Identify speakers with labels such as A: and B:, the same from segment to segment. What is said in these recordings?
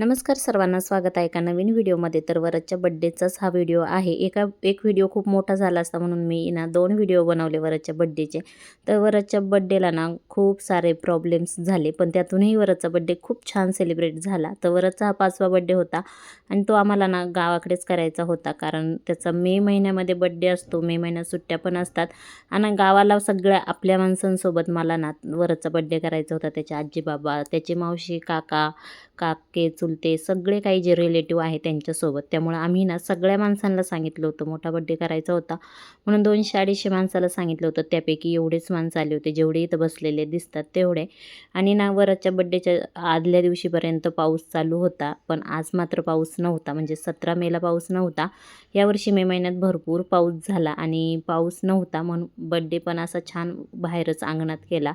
A: नमस्कार सर्वांना स्वागत आहे एका नवीन व्हिडिओमध्ये. तर वरदच्या बड्डेचाच हा व्हिडिओ आहे. एका एक व्हिडिओ खूप मोठा झाला असता म्हणून मी ना दोन व्हिडिओ बनवले वरदच्या बड्डेचे तर वरदच्या बड्डेला ना खूप सारे प्रॉब्लेम्स झाले. पण त्यातूनही वरदचा बड्डे खूप छान सेलिब्रेट झाला. तर वरदचा हा पाचवा बड्डे होता. आणि तो आम्हाला ना गावाकडेच करायचा होता. कारण त्याचा मे महिन्यामध्ये बड्डे असतो. मे महिन्यात सुट्ट्या पण असतात. आणि गावाला सगळ्या आपल्या माणसांसोबत मला ना वरदचा बड्डे करायचा होता. त्याचे आजी बाबा त्याची मावशी काका काके चुलते सगळे काही जे रिलेटिव्ह आहे त्यांच्यासोबत. त्यामुळं आम्ही ना सगळ्या माणसांना सांगितलं होतं. मोठा बड्डे करायचा होता. म्हणून दोनशे अडीचशे माणसाला सांगितलं होतं. त्यापैकी एवढेच माणसं आले होते. जेवढे इथं बसलेले दिसतात तेवढे. आणि ना वराच्या बड्डेच्या आदल्या दिवशीपर्यंत पाऊस चालू होता. पण आज मात्र पाऊस नव्हता. म्हणजे सतरा मेला पाऊस नव्हता. यावर्षी मे महिन्यात भरपूर पाऊस झाला. आणि पाऊस नव्हता म्हणून बड्डे पण असा छान बाहेरच अंगणात केला.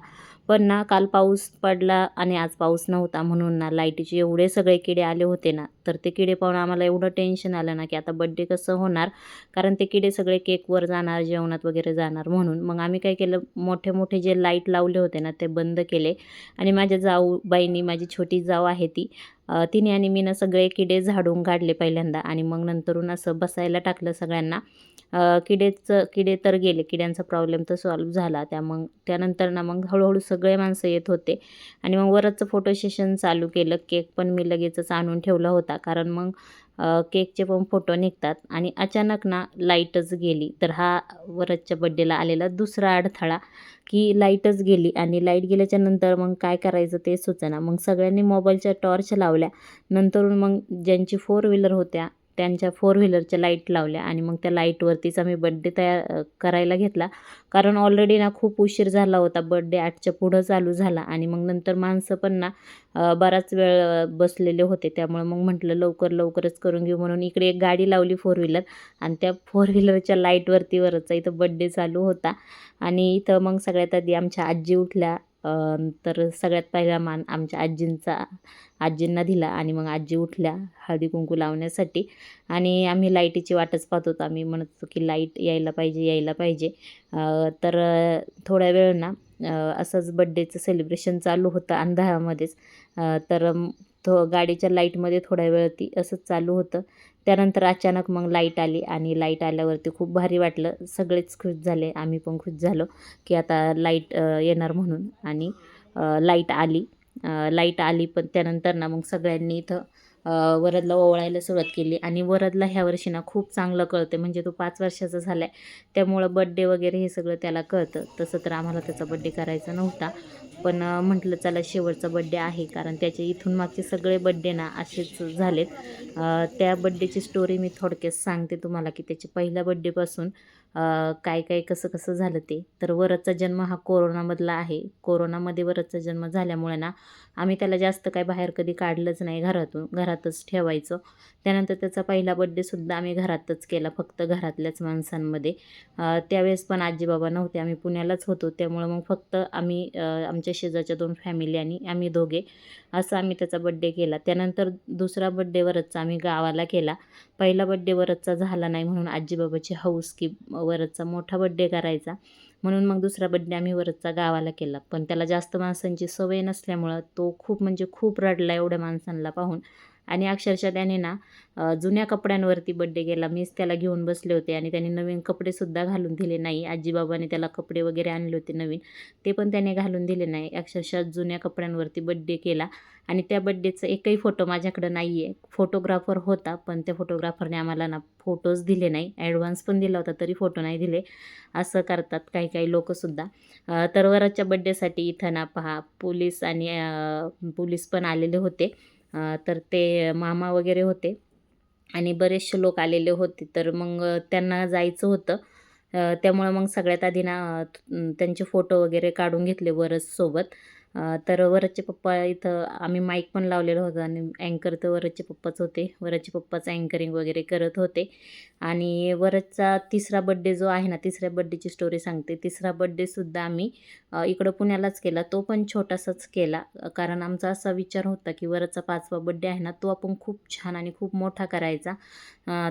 A: पण ना काल पाऊस पडला आणि आज पाऊस नव्हता म्हणून ना लाईटीचे एवढे सगळे किडे आले होते ना तर ते किडे पाहून आम्हाला एवढं टेन्शन आलं ना की आता बड्डे कसं होणार? कारण ते किडे सगळे केकवर जाणार जेवणात वगैरे जाणार म्हणून. मग आम्ही काय केलं मोठे मोठे जे लाइट लावले होते ना ते बंद केले. आणि माझ्या जाऊ बाईनी माझी छोटी जाऊ आहे ती तिने आणि मीनं सगळे किडे झाडून काढले पहिल्यांदा आणि मग नंतरून असं बसायला टाकलं सगळ्यांना. किडेचं किडे तर गेले किड्यांचा प्रॉब्लेम तर सॉल्व झाला. त्या मग त्यानंतर ना मग हळूहळू सगळे माणसं येत होते आणि मग वरचं फोटो सेशन चालू केलं. केक पण मी लगेचच आणून ठेवला होता. कारण मग केकचे पण फोटो निघतात आणि अचानक ना लाईटच गेली. तर हा वरदच्या बड्डेला आलेला दुसरा अडथळा की लाईटच गेली आणि लाइट गेल्याच्यानंतर मग काय करायचं ते सुचना. मग सगळ्यांनी मोबाईलच्या टॉर्च लावल्या. नंतरून मग ज्यांची फोर व्हीलर होत्या त्यांच्या फोर व्हीलरच्या लाइट लावल्या आणि मग त्या लाईटवरतीच आम्ही बड्डे तयार करायला घेतला. कारण ऑलरेडी ना खूप उशीर झाला होता. बड्डे आठच्या पुढं चालू झाला आणि मग नंतर माणसं पण ना बराच वेळ बसलेले होते. त्यामुळे मग म्हटलं लवकर लवकरच करून घेऊ म्हणून इकडे एक गाडी लावली फोर व्हीलर आणि त्या फोर व्हीलरच्या लाईटवरती वरचा इथं बड्डे चालू होता. आणि इथं मग सगळ्यात आधी आमच्या आजी उठल्या. तर सगळ्यात पहिला मान आमच्या आजींचा आजींना दिला आणि मग आजी उठल्या हळदी कुंकू लावण्यासाठी. आणि आम्ही लाईटीची वाटच पाहत होतो. आम्ही म्हणत होतो की लाइट यायला पाहिजे यायला पाहिजे. तर थोड्या वेळ ना असंच बड्डेचं सेलिब्रेशन चालू होतं अंधारामध्येच. तर तो गाडीच्या लाईटमध्ये थोड्या वेळ ती असंच चालू होतं. त्यानंतर अचानक मग लाइट आली आणि लाइट आल्यावरती खूप भारी वाटलं. सगळेच खुश झाले. आम्ही पण खुश झालो की आता लाइट येणार म्हणून. आणि लाइट आली. लाइट आली पण त्यानंतर ना मग सगळ्यांनी इथं वरदला ओवाळायला सुरुवात केली. आणि वरदला ह्या वर्षी ना खूप चांगलं कळतं. म्हणजे तो पाच वर्षाचा झाला आहे त्यामुळं बड्डे वगैरे हे सगळं त्याला कळतं. तसं तर आम्हाला त्याचा बड्डे करायचा नव्हता. पण म्हटलं चला शेवटचा बड्डे आहे. कारण त्याचे इथून मागचे सगळे बड्डे ना असेच झालेत. त्या बड्डेची स्टोरी मी थोडक्यात सांगते तुम्हाला की त्याच्या पहिल्या बड्डेपासून काय काय कसं कसं झालं ते. तर वरदचा जन्म हा कोरोनामधला आहे. कोरोनामध्ये वरदचा जन्म झाल्यामुळे ना आम्ही त्याला जास्त काय बाहेर कधी काढलंच नाही घरातून घरातच ठेवायचं. त्यानंतर त्याचा पहिला बड्डेसुद्धा आम्ही घरातच केला फक्त घरातल्याच माणसांमध्ये. त्यावेळेस पण आजीबाबा नव्हते. आम्ही पुण्यालाच होतो. त्यामुळं मग फक्त आम्ही आमच्या शेजारच्या दोन फॅमिली आणि आम्ही दोघे. असं आम्ही त्याचा बड्डे केला. त्यानंतर दुसरा बड्डे वरदचा आम्ही गावाला केला. पहिला बड्डे वरदचा झाला नाही म्हणून आजीबाबाची हौस की वरदचा मोठा बड्डे करायचा. म्हणून मग दुसरा बड्डे आम्ही वरदचा गावाला केला. पण त्याला जास्त माणसांची सवय नसल्यामुळं तो खूप म्हणजे खूप रडला एवढ्या माणसांना पाहून. आणि अक्षरशः त्याने ना जुन्या कपड्यांवरती बड्डे केला. मीच त्याला घेऊन बसले होते आणि त्याने नवीन कपडेसुद्धा घालून दिले नाही. आजीबाबाने त्याला कपडे वगैरे आणले होते नवीन. ते पण त्याने घालून दिले नाही. अक्षरशः जुन्या कपड्यांवरती बड्डे केला. आणि त्या बड्डेचा एकही फोटो माझ्याकडं नाही आहे फोटोग्राफर होता पण त्या फोटोग्राफरने आम्हाला ना फोटोज दिले नाही. ॲडव्हान्स पण दिला होता तरी फोटो नाही दिले. असं करतात काही काही लोकंसुद्धा तर वराच्या बड्डेसाठी इथं ना पहा पोलीस आणि पोलीस पण आलेले होते. तर ते मामा वगैरे होते. आणि बरेचसे लोक आलेले होते. तर मग त्यांना जायचं होतं. त्यामुळं मग सगळ्यात आधी ना त्यांचे फोटो वगैरे काढून घेतले वरससोबत तर वरचे पप्पा इथं आम्ही माईक पण लावलेलं होतं आणि अँकर तर वरचे पप्पाच होते. वरचे पप्पाच अँकरिंग वगैरे करत होते. आणि वरचा तिसरा बड्डे जो आहे ना तिसऱ्या बड्डेची स्टोरी सांगते. तिसरा बड्डेसुद्धा आम्ही इकडं पुण्यालाच केला. तो पण छोटासाच केला. कारण आमचा असा विचार होता की वरचा पाचवा बड्डे आहे ना तो आपण खूप छान आणि खूप मोठा करायचा.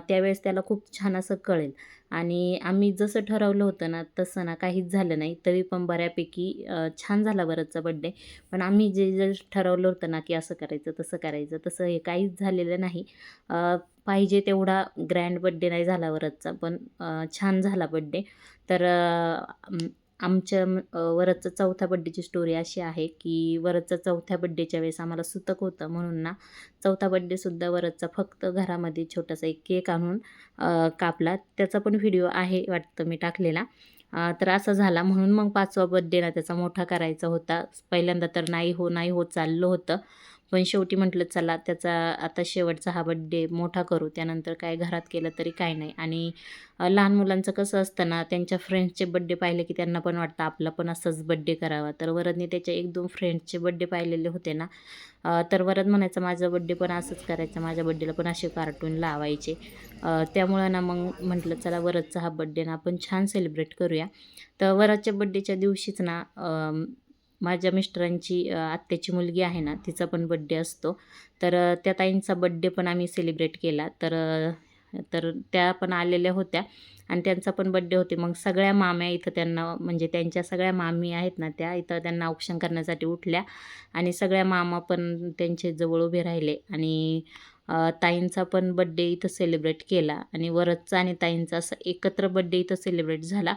A: त्यावेळेस त्याला खूप छान असं कळेल. आणि आम्ही जसं ठरवलं होतं ना तसं ना काहीच झालं नाही. तरी पण बऱ्यापैकी छान झाला वरदचा बड्डे पण आम्ही जे जे ठरवलं होतं ना की असं करायचं तसं करायचं तसं हे काहीच झालेलं नाही. पाहिजे तेवढा ग्रँड बड्डे नाही झाला वरचचा पण छान झाला बड्डे तर आमच्या वरदचा चौथ्या बड्डेची स्टोरी अशी आहे की वरदचा चौथ्या बड्डेच्या वेळेस आम्हाला सुतक होतं म्हणून ना चौथा बड्डेसुद्धा वरदचा फक्त घरामध्ये छोटासा एक केक आणून कापला. त्याचा पण व्हिडिओ आहे वाटतं मी टाकलेला. तर असा झाला. म्हणून मग पाचवा बड्डे ना त्याचा मोठा करायचा होता. पहिल्यांदा तर नाही हो नाही हो चाललं होतं. पण शेवटी म्हटलं चला त्याचा आता शेवटचा हा बड्डे मोठा करू. त्यानंतर काय घरात केलं तरी काय नाही. आणि लहान मुलांचं कसं असतं ना त्यांच्या फ्रेंड्सचे बड्डे पाहिले की त्यांना पण वाटतं आपला पण असंच बड्डे करावा. तर वरदने त्याच्या एक दोन फ्रेंड्सचे बड्डे पाहिलेले होते ना तर वरद म्हणायचं माझा बड्डे पण असंच करायचं. माझ्या बड्डेला पण असे कार्टून लावायचे. त्यामुळं ना मग म्हटलं चला वरदचा हा बड्डे ना आपण छान सेलिब्रेट करूया. तर वरदच्या बड्डेच्या दिवशीच ना माझ्या मिस्टरांची आत्त्याची आत्याची मुलगी आहे ना तिचा पण बड्डे असतो. तर त्या ताईंचा बड्डे पण आम्ही सेलिब्रेट केला. तर तर त्या पण आलेल्या होत्या आणि त्यांचा पण बड्डे होते. मग सगळ्या माम्या इथं त्यांना म्हणजे त्यांच्या सगळ्या मामी आहेत ना त्या इथं त्यांना औक्षण करण्यासाठी उठल्या आणि सगळ्या मामा पण त्यांचे जवळ उभे राहिले. आणि ताईंचा पण बड्डे इथं सेलिब्रेट केला आणि वरदचा आणि ताईंचा असं एकत्र बड्डे इथं सेलिब्रेट झाला.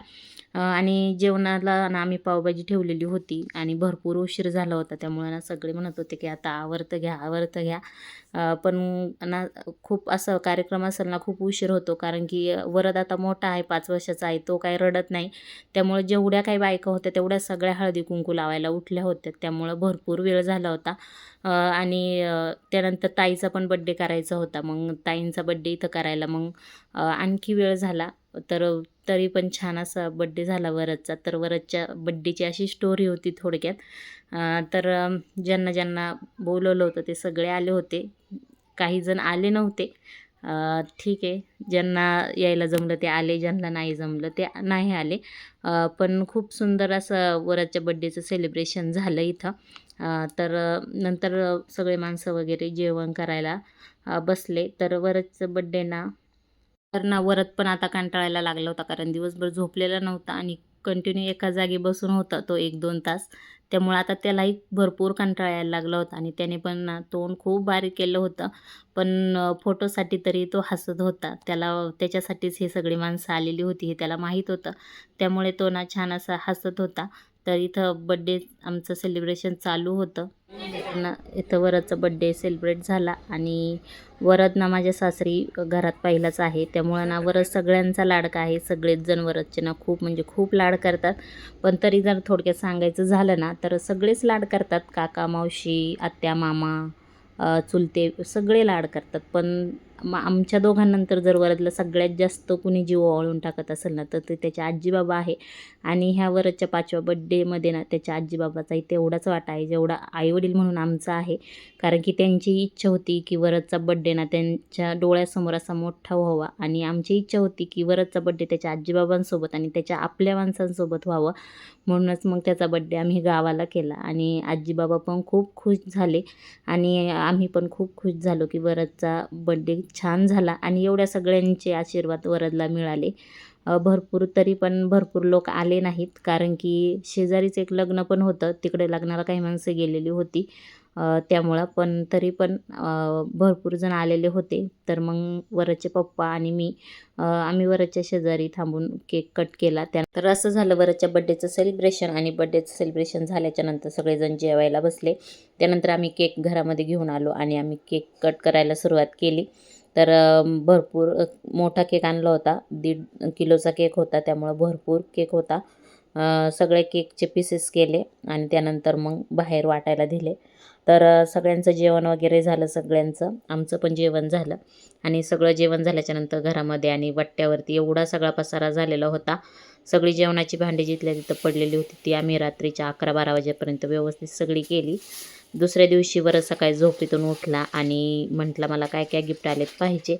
A: आणि जेवणाला ना आम्ही पावभाजी ठेवलेली होती आणि भरपूर उशीर झाला होता. त्यामुळे ना सगळे म्हणत होते की आता आवर्त घ्या आवर्त घ्या. पण ना खूप असं कार्यक्रम असेल ना खूप उशीर होतो. कारण की वरद आता मोठा आहे पाच वर्षाचा आहे तो काही रडत नाही. त्यामुळे जेवढ्या काही बायका होत्या तेवढ्या सगळ्या हळदी कुंकू लावायला उठल्या होत्या. त्यामुळं भरपूर वेळ झाला होता. आणि त्यानंतर ताईचा पण बड्डे करायचा होता. मग ताईंचा बड्डे इथं करायला. मग आणखी वेळ झाला. तर तरी पण छान असा बड्डे झाला वरदचा. तर वरदच्या बड्डेची अशी स्टोरी होती थोडक्यात. तर ज्यांना ज्यांना बोलवलं होतं ते सगळे आले होते. काही जण आले नव्हते. ठीक आहे. ज्यांना यायला जमलं ते आले ज्यांना नाही जमलं ते नाही आले. पण खूप सुंदर असं वराच्या बड्डेचं सेलिब्रेशन झालं इथं. तर नंतर सगळे माणसं वगैरे जेवण करायला बसले. तर वरचं बड्डे ना तर ना वरत पण आता कंटाळायला लागला होता. कारण दिवसभर झोपलेला नव्हता आणि कंटिन्यू एका जागी बसून होता तो एक दोन तास. त्यामुळं आता त्यालाही भरपूर कंटाळा यायला लागला होता आणि त्याने पण ना तोंड खूप बारीक केलं होतं. पण फोटोसाठी तरी तो हसत होता. त्याला त्याच्यासाठीच हे सगळी माणसं आलेली होती हे त्याला माहीत होतं. त्यामुळे तो ना छान असा हसत होता. तर इथं बड्डे आमचं सेलिब्रेशन चालू होतं. ना इथं वरदचा बड्डे सेलिब्रेट झाला आणि वरद ना माझ्या सासरी घरात पहिलाच आहे. त्यामुळं ना वरद सगळ्यांचा लाडका आहे. सगळेच जण वरदचे ना खूप म्हणजे खूप लाड करतात. पण तरी जर थोडक्यात सांगायचं झालं ना तर सगळेच लाड करतात. काका मावशी आत्या मामा चुलते सगळे लाड करतात. पण मग आमच्या दोघांनंतर जर वरदला सगळ्यात जास्त कुणी जीव ओवाळून टाकत असेल ना तर ते त्याचे आजीबाबा आहे. आणि ह्या वरदच्या पाचव्या बड्डेमध्ये ना त्याच्या आजीबाबाचाही तेवढाच वाटा आहे जेवढा आईवडील म्हणून आमचा आहे. कारण की त्यांची इच्छा होती की वरदचा बड्डे ना त्यांच्या डोळ्यासमोर असा मोठा व्हावा. आणि आमची इच्छा होती की वरदचा बड्डे त्याच्या आजीबाबांसोबत आणि त्याच्या आपल्या माणसांसोबत व्हावं. म्हणूनच मग त्याचा बड्डे आम्ही गावाला केला. आणि आजीबाबा पण खूप खुश झाले. आणि आम्ही पण खूप खुश झालो की वरदचा बड्डे छान झाला आणि एवढ्या सगळ्यांचे आशीर्वाद वरदला मिळाले. भरपूर तरी पण भरपूर लोक आले नाहीत कारण की शेजारीच एक लग्न पण होतं. तिकडे लग्नाला काही माणसं गेलेली होती. त्यामुळं पण तरी पण भरपूर जण आलेले होते. तर मग वरचे पप्पा आणि मी आम्ही वरच्या शेजारी थांबून केक कट केला. त्यानंतर असं झालं वरच्या बड्डेचं सेलिब्रेशन आणि बड्डेचं सेलिब्रेशन झाल्याच्यानंतर सगळेजण जेवायला बसले. त्यानंतर आम्ही केक घरामध्ये घेऊन आलो आणि आम्ही केक कट करायला सुरुवात केली. तर भरपूर मोठा केक आणला होता. दीड किलोचा केक होता त्यामुळं भरपूर केक होता. सगळे केकचे पीसेस केले आणि त्यानंतर मग बाहेर वाटायला दिले. तर सगळ्यांचं जेवण वगैरे झालं सगळ्यांचं. आमचं पण जेवण झालं आणि सगळं जेवण झाल्याच्यानंतर घरामध्ये आणि वट्ट्यावरती एवढा सगळा पसारा झालेला होता. सगळी जेवणाची भांडी जिथल्या तिथं पडलेली होती ती आम्ही रात्रीच्या अकरा बारा वाजेपर्यंत व्यवस्थित सगळी केली. दुसऱ्या दिवशी बरं सकाळी झोपेतून उठला आणि म्हटला मला काय काय गिफ्ट आलेत पाहिजे?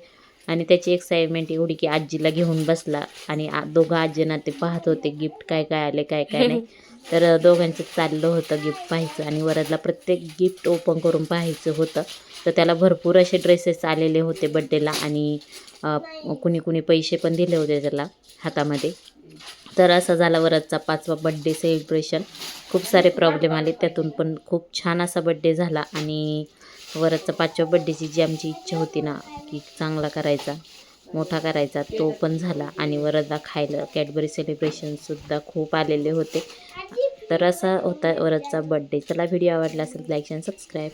A: आणि त्याची एक्साइटमेंट एवढी की आजीला घेऊन बसला आणि आ दोघं आजींना ते पाहत होते गिफ्ट काय काय आले काय काय नाही? तर दोघांचं चाललं होतं गिफ्ट पाहायचं आणि वरदला प्रत्येक गिफ्ट ओपन करून पाहायचं होतं. तर त्याला भरपूर असे ड्रेसेस आलेले होते बड्डेला आणि कुणी कुणी पैसे पण दिले होते त्याला हातामध्ये. तर असा झाला वरदचा पाचवा बड्डे सेलिब्रेशन खूप सारे प्रॉब्लेम आले. त्यातून पण खूप छान असा बड्डे झाला आणि वरचा पाचव्या बड्डेची जी आमची इच्छा होती ना की चांगला करायचा मोठा करायचा तो पण झाला. आणि वरदला खायला कॅडबरी सेलिब्रेशनसुद्धा खूप आलेले होते. तर असा होता वरदचा बड्डे चला व्हिडिओ आवडला असेल लाईक अँड सबस्क्राईब